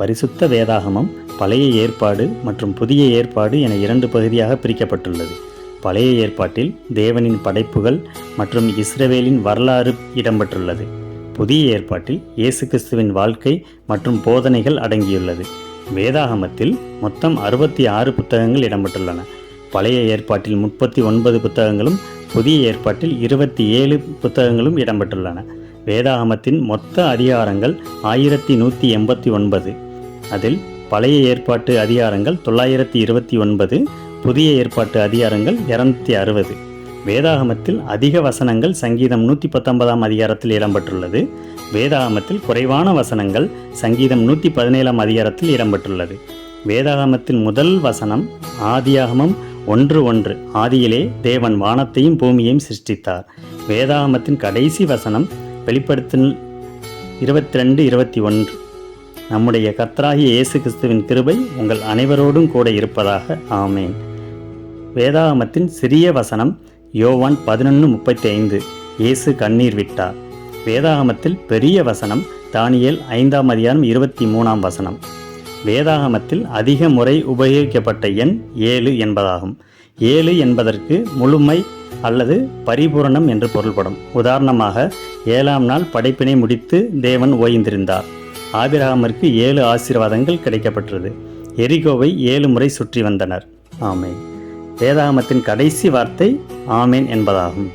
பரிசுத்த வேதாகமம் பழைய ஏற்பாடு மற்றும் புதிய ஏற்பாடு என இரண்டு பகுதியாக பிரிக்கப்பட்டுள்ளது. பழைய ஏற்பாட்டில் தேவனின் படைப்புகள் மற்றும் இஸ்ரவேலின் வரலாறு இடம்பெற்றுள்ளது. புதிய ஏற்பாட்டில் இயேசு கிறிஸ்துவின் வாழ்க்கை மற்றும் போதனைகள் அடங்கியுள்ளது. வேதாகமத்தில் மொத்தம் அறுபத்தி ஆறு புத்தகங்கள் இடம்பெற்றுள்ளன. பழைய ஏற்பாட்டில் முப்பத்தி ஒன்பது புத்தகங்களும் புதிய ஏற்பாட்டில் இருபத்தி ஏழு புத்தகங்களும் இடம்பெற்றுள்ளன. வேதாகமத்தின் மொத்த அதிகாரங்கள் ஆயிரத்தி நூற்றி எண்பத்தி ஒன்பது. அதில் பழைய ஏற்பாட்டு அதிகாரங்கள் தொள்ளாயிரத்தி இருபத்தி ஒன்பது புதிய ஏற்பாட்டு அதிகாரங்கள் இரநூத்தி அறுபது. வேதாகமத்தில் அதிக வசனங்கள் சங்கீதம் நூற்றி பத்தொன்பதாம் அதிகாரத்தில் இடம்பெற்றுள்ளது. வேதாகமத்தில் குறைவான வசனங்கள் சங்கீதம் நூற்றி பதினேழாம் அதிகாரத்தில் இடம்பெற்றுள்ளது. வேதாகமத்தின் முதல் வசனம் ஆதியாகமம் ஒன்று ஒன்று ஆதியிலே தேவன் வானத்தையும் பூமியையும் சிருஷ்டித்தார். வேதாகமத்தின் கடைசி வசனம் வெளிப்படுத்தின இருபத்தி ரெண்டு இருபத்தி ஒன்று. நம்முடைய கர்த்தராகிய இயேசு கிறிஸ்துவின் கிருபை உங்கள் அனைவரோடும் கூட இருப்பதாக. ஆமேன். வேதாகமத்தின் சிறிய வசனம் யோவான் பதினொன்று முப்பத்தி ஐந்து இயேசு கண்ணீர் விட்டார். வேதாகமத்தில் பெரிய வசனம் தானியேல் ஐந்தாம் அதிகாரம் இருபத்தி மூணாம் வசனம். வேதாகமத்தில் அதிக முறை உபயோகிக்கப்பட்ட எண் ஏழு என்பதாகும். ஏழு என்பதற்கு முழுமை அல்லது பரிபூரணம் என்று பொருள்படும். உதாரணமாக ஏழாம் நாள் படைப்பினை முடித்து தேவன் ஓய்ந்திருந்தார். ஆபிரகாமிற்கு ஏழு ஆசீர்வாதங்கள் கிடைக்கப்பட்டது எரிகோவை ஏழு முறை சுற்றி வந்தனர். ஆமேன். வேதாகமத்தின் கடைசி வார்த்தை ஆமேன் என்பதாகும்.